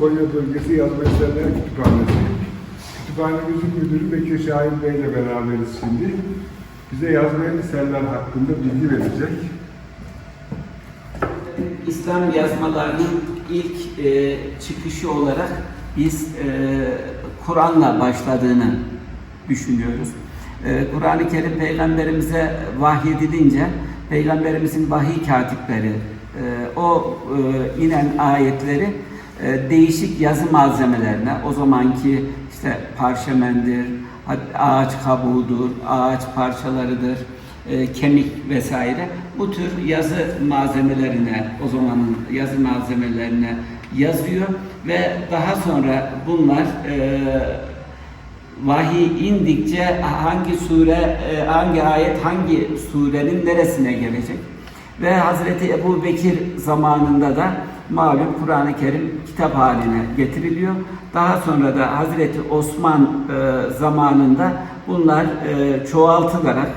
Bölgesi Yazma Eserler Kütüphanesi. Kütüphanemizin müdürü Bekir Şahin Bey ile beraberiz şimdi. Bize yazmayan eserler hakkında bilgi verecek. İslam yazmalarının ilk e, çıkışı olarak biz e, Kur'an'la başladığını düşünüyoruz. E, Kur'an-ı Kerim peygamberimize vahyedilince peygamberimizin vahiy katipleri e, o e, inen ayetleri e, değişik yazı malzemelerine o zamanki işte parşömendir, hat- ağaç kabuğudur, ağaç parçalarıdır, e, kemik vesaire. Bu tür yazı malzemelerine o zamanın yazı malzemelerine yazıyor ve daha sonra bunlar e, vahiy indikçe hangi sure, e, hangi ayet hangi surenin neresine gelecek? Ve Hazreti Ebu Bekir zamanında da malum Kur'an-ı Kerim kitap haline getiriliyor. Daha sonra da Hazreti Osman e, zamanında bunlar e, çoğaltılarak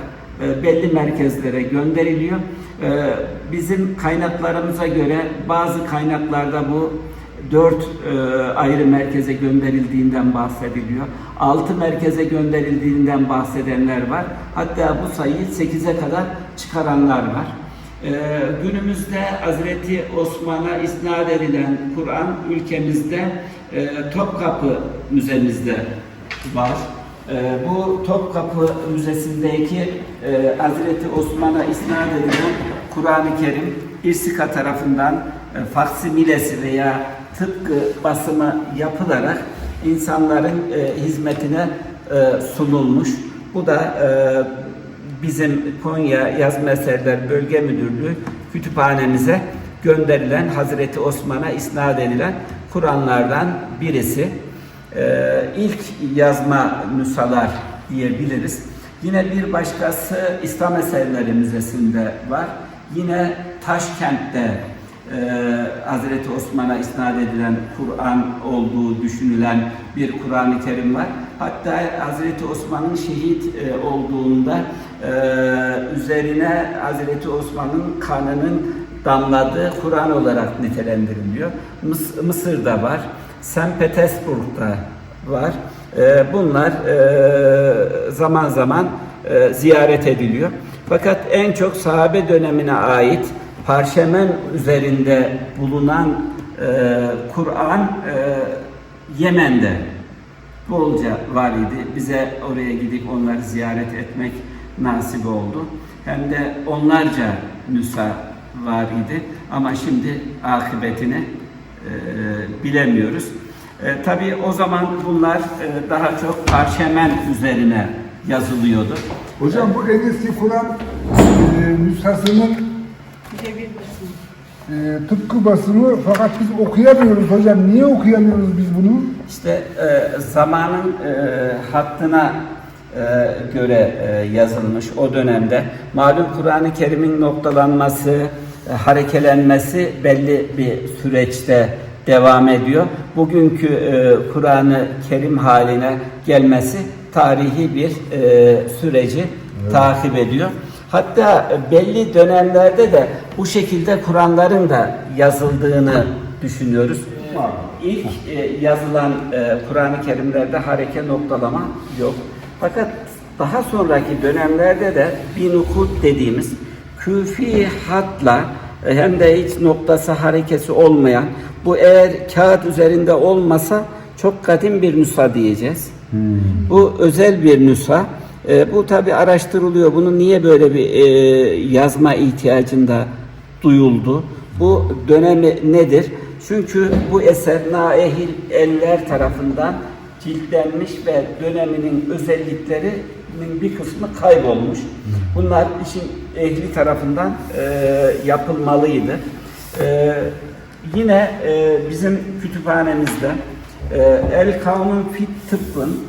e, belli merkezlere gönderiliyor. E, Bizim kaynaklarımıza göre bazı kaynaklarda bu dört e, ayrı merkeze gönderildiğinden bahsediliyor. Altı merkeze gönderildiğinden bahsedenler var. Hatta bu sayıyı sekize kadar çıkaranlar var. E, günümüzde Hazreti Osman'a isnat edilen Kur'an ülkemizde e, Topkapı Müzemizde var. Ee, bu Topkapı Müzesi'ndeki e, Hazreti Osman'a isnat edilen Kur'an-ı Kerim İrsika tarafından e, faksimilesi veya tıpkı basımı yapılarak insanların e, hizmetine e, sunulmuş. Bu da e, bizim Konya Yazma Eserler Bölge Müdürlüğü kütüphanemize gönderilen Hazreti Osman'a isnat edilen Kur'anlardan birisi. Ee, ilk yazma nüshalar diyebiliriz. Yine bir başkası İslam Eserleri Müzesi'nde var. Yine Taşkent'te e, Hazreti Osman'a isnat edilen Kur'an olduğu düşünülen bir Kur'an-ı Kerim var. Hatta Hazreti Osman'ın şehit e, olduğunda e, üzerine Hazreti Osman'ın kanının damladığı Kur'an olarak nitelendiriliyor. Mıs- Mısır'da var. St. Petersburg'da var. Ee, bunlar e, zaman zaman e, ziyaret ediliyor. Fakat en çok sahabe dönemine ait parşömen üzerinde bulunan e, Kur'an e, Yemen'de bolca var idi. Bize oraya gidip onları ziyaret etmek nasip oldu. Hem de onlarca nüsa var idi. Ama şimdi akıbetini e, bilemiyoruz. E, tabii o zaman bunlar e, daha çok parşömen üzerine yazılıyordu. Hocam bu en eski Kur'an e, nüshasının e, tıpkı basımı fakat biz okuyamıyoruz hocam. Niye okuyamıyoruz biz bunu? İşte e, zamanın e, hattına göre e, yazılmış o dönemde. Malum Kur'an-ı Kerim'in noktalanması, e, harekelenmesi belli bir süreçte devam ediyor. Bugünkü e, Kur'an-ı Kerim haline gelmesi tarihi bir e, süreci takip ediyor. Hatta belli dönemlerde de bu şekilde Kur'anların da yazıldığını düşünüyoruz. İlk e, yazılan e, Kur'an-ı Kerimlerde hareke noktalama yok. Fakat daha sonraki dönemlerde de bir nukut dediğimiz küfi hatla hem de hiç noktası harekesi olmayan bu eğer kağıt üzerinde olmasa çok kadim bir nüsha diyeceğiz. Bu özel bir nüsha. E, bu tabi araştırılıyor. Bunun niye böyle bir e, yazma ihtiyacında duyuldu? Bu dönemi nedir? Çünkü bu eser naehil eller tarafından ciltlenmiş ve döneminin özelliklerinin bir kısmı kaybolmuş. Bunlar işin ehli tarafından e, yapılmalıydı. E, yine e, bizim kütüphanemizde e, El Kanun Fit Tıbbın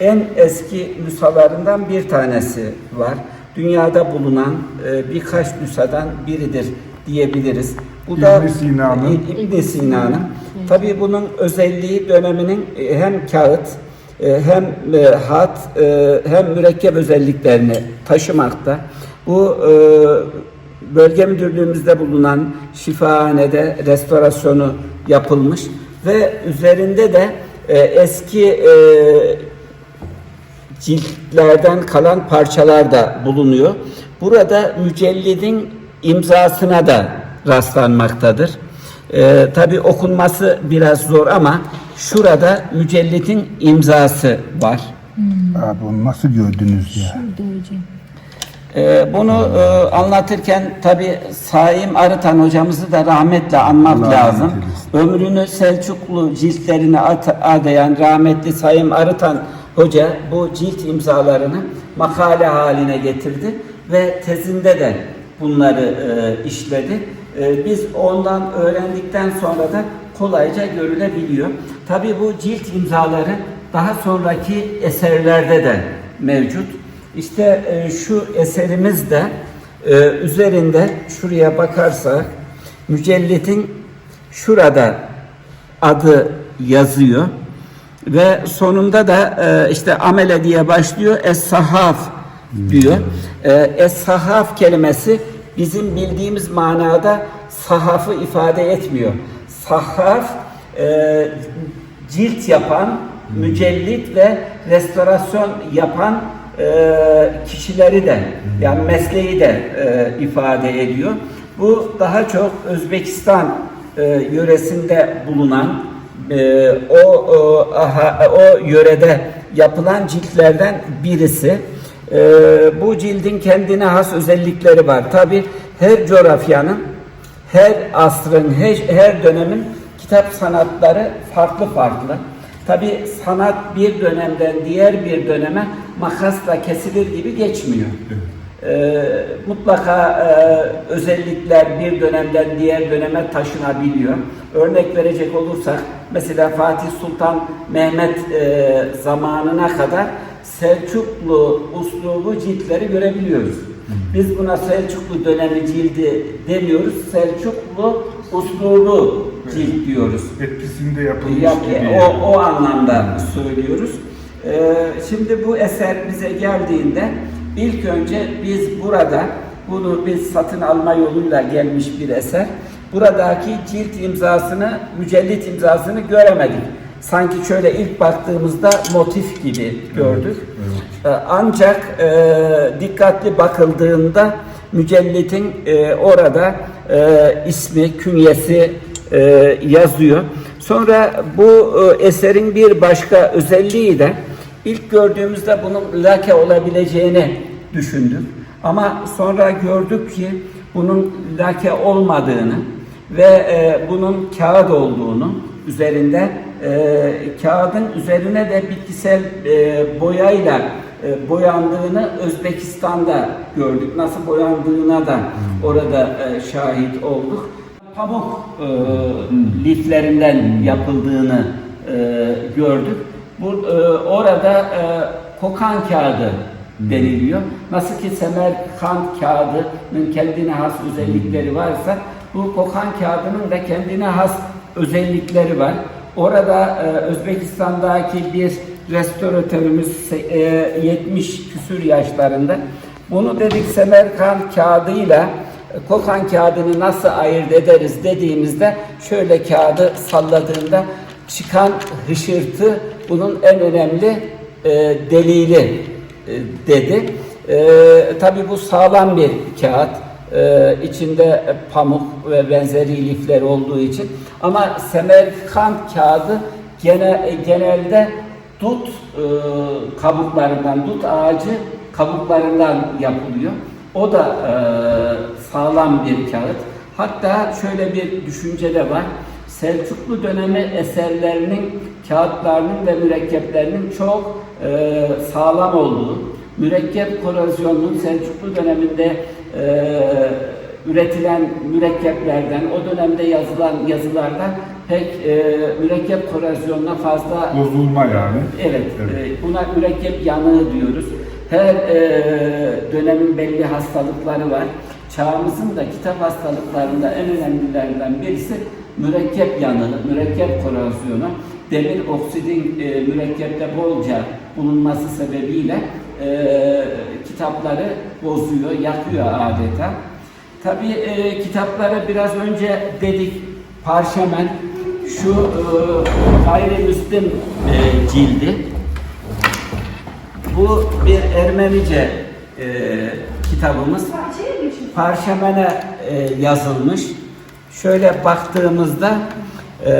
en eski nüshalarından bir tanesi var. Dünyada bulunan e, birkaç nüshadan biridir diyebiliriz. Bu da İbn Sina'nın. İbn Sina'nın. Tabii bunun özelliği döneminin e, hem kağıt e, hem e, hat hem mürekkep özelliklerini taşımakta. Bu bölge müdürlüğümüzde bulunan şifahanede restorasyonu yapılmış. ve üzerinde de eski ciltlerden kalan parçalar da bulunuyor. Burada mücellidin imzasına da rastlanmaktadır. Ee, Tabi okunması biraz zor ama şurada mücellidin imzası var. Abi onu nasıl gördünüz ya? Burada hocam. Ee, bunu e, anlatırken tabi Saim Arıtan hocamızı da rahmetle anmak Allah lazım. rahmet eylesin. Ömrünü Selçuklu ciltlerine at- adayan rahmetli Saim Arıtan hoca bu cilt imzalarını makale haline getirdi ve tezinde de bunları e, işledi. E, biz ondan öğrendikten sonra da kolayca görülebiliyor. Tabi bu cilt imzaları daha sonraki eserlerde de mevcut. İşte e, şu eserimiz de e, üzerinde şuraya bakarsak mücellidin şurada adı yazıyor ve sonunda da e, işte amele diye başlıyor es-sahaf diyor. E, es-sahaf kelimesi bizim bildiğimiz manada sahafı ifade etmiyor. Sahaf e, cilt yapan, mücellit ve restorasyon yapan e, kişileri de yani mesleği de e, ifade ediyor. Bu daha çok Özbekistan e, yöresinde bulunan e, o, o, aha, o yörede yapılan ciltlerden birisi. E, bu cildin kendine has özellikleri var. Tabi her coğrafyanın, her asrın, her, her dönemin kitap sanatları farklı farklı. Tabi sanat bir dönemden diğer bir döneme makasla kesilir gibi geçmiyor. Ee, mutlaka e, özellikler bir dönemden diğer döneme taşınabiliyor. Örnek verecek olursak mesela Fatih Sultan Mehmet e, zamanına kadar Selçuklu uslubu ciltleri görebiliyoruz. Biz buna Selçuklu dönemi cildi demiyoruz. Selçuklu uslubu cilt diyoruz. Etkisinde yapılmış Ya, gibi. o, o anlamda söylüyoruz. Ee, şimdi bu eser bize geldiğinde ilk önce biz burada bunu biz satın alma yoluyla gelmiş bir eser. Buradaki cilt imzasını, mücellit imzasını göremedik. Sanki şöyle ilk baktığımızda motif gibi gördük. Ee, Ancak e, dikkatli bakıldığında mücellitin e, orada e, ismi, künyesi e, yazıyor. Sonra bu e, eserin bir başka özelliği de ilk gördüğümüzde bunun lake olabileceğini düşündük. Ama sonra gördük ki bunun lake olmadığını ve e, bunun kağıt olduğunu üzerinde e, kağıdın üzerine de bitkisel e, boyayla e, boyandığını Özbekistan'da gördük. Nasıl boyandığına da orada e, şahit olduk. Pamuk e, liflerinden yapıldığını e, gördük. Bu e, orada e, kokan kağıdı deniliyor. Nasıl ki Semerkant kağıdının kendine has özellikleri varsa bu kokan kağıdının da kendine has özellikleri var. Orada e, Özbekistan'daki bir restoratörümüz e, 70 küsür yaşlarında bunu dedik Semerkant kağıdıyla e, kokan kağıdını nasıl ayırt ederiz dediğimizde şöyle kağıdı salladığında çıkan hışırtı bunun en önemli e, delili e, dedi. E, Tabi bu sağlam bir kağıt. E, içinde pamuk ve benzeri lifler olduğu için. Ama Semerkant kağıdı gene, genelde dut e, kabuklarından, dut ağacı kabuklarından yapılıyor. O da e, sağlam bir kağıt. Hatta şöyle bir düşünce de var. Selçuklu dönemi eserlerinin, kağıtlarının ve mürekkeplerinin çok e, sağlam olduğu, mürekkep korozyonunun Selçuklu döneminde e, üretilen mürekkeplerden, o dönemde yazılan yazılardan pek e, mürekkep korozyonuna fazla Bozulma yani. Evet, Evet. e, buna mürekkep yanığı diyoruz. Her e, dönemin belli hastalıkları var. Çağımızın da kitap hastalıklarında en önemlilerinden birisi mürekkep yanığı, mürekkep korozyonu. Demir oksidin e, mürekkepte bolca bulunması sebebiyle e, kitapları bozuyor, yakıyor adeta. Tabii e, kitaplara biraz önce dedik parşömen şu e, gayrimüslim e, cildi. Bu bir Ermenice e, kitabımız. Parşömene e, yazılmış. Şöyle baktığımızda e,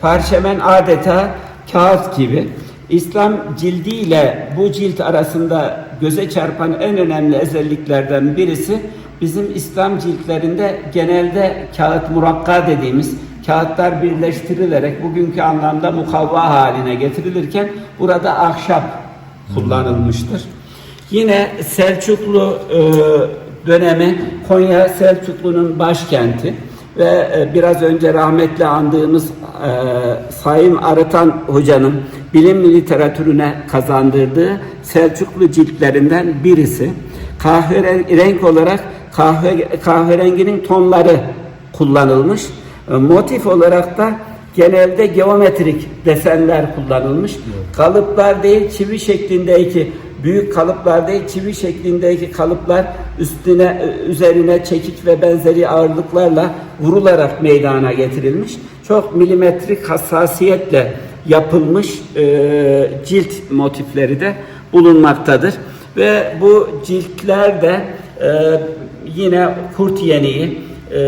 parşömen adeta kağıt gibi. İslam cildi ile bu cilt arasında göze çarpan en önemli özelliklerden birisi bizim İslam ciltlerinde genelde kağıt murakka dediğimiz kağıtlar birleştirilerek bugünkü anlamda mukavva haline getirilirken burada ahşap kullanılmıştır. Yine Selçuklu e, dönemi Konya Selçuklu'nun başkenti ve e, biraz önce rahmetli andığımız e, Sayın Arıtan Hoca'nın bilim literatürüne kazandırdığı Selçuklu ciltlerinden birisi. Kahverengi olarak kahve, kahverenginin tonları kullanılmış. E, Motif olarak da genelde geometrik desenler kullanılmış. Kalıplar değil çivi şeklindeki büyük kalıplar değil çivi şeklindeki kalıplar üstüne üzerine çekiç ve benzeri ağırlıklarla vurularak meydana getirilmiş. Çok milimetrik hassasiyetle yapılmış e, cilt motifleri de bulunmaktadır. Ve bu ciltler de e, yine kurt yeniği e,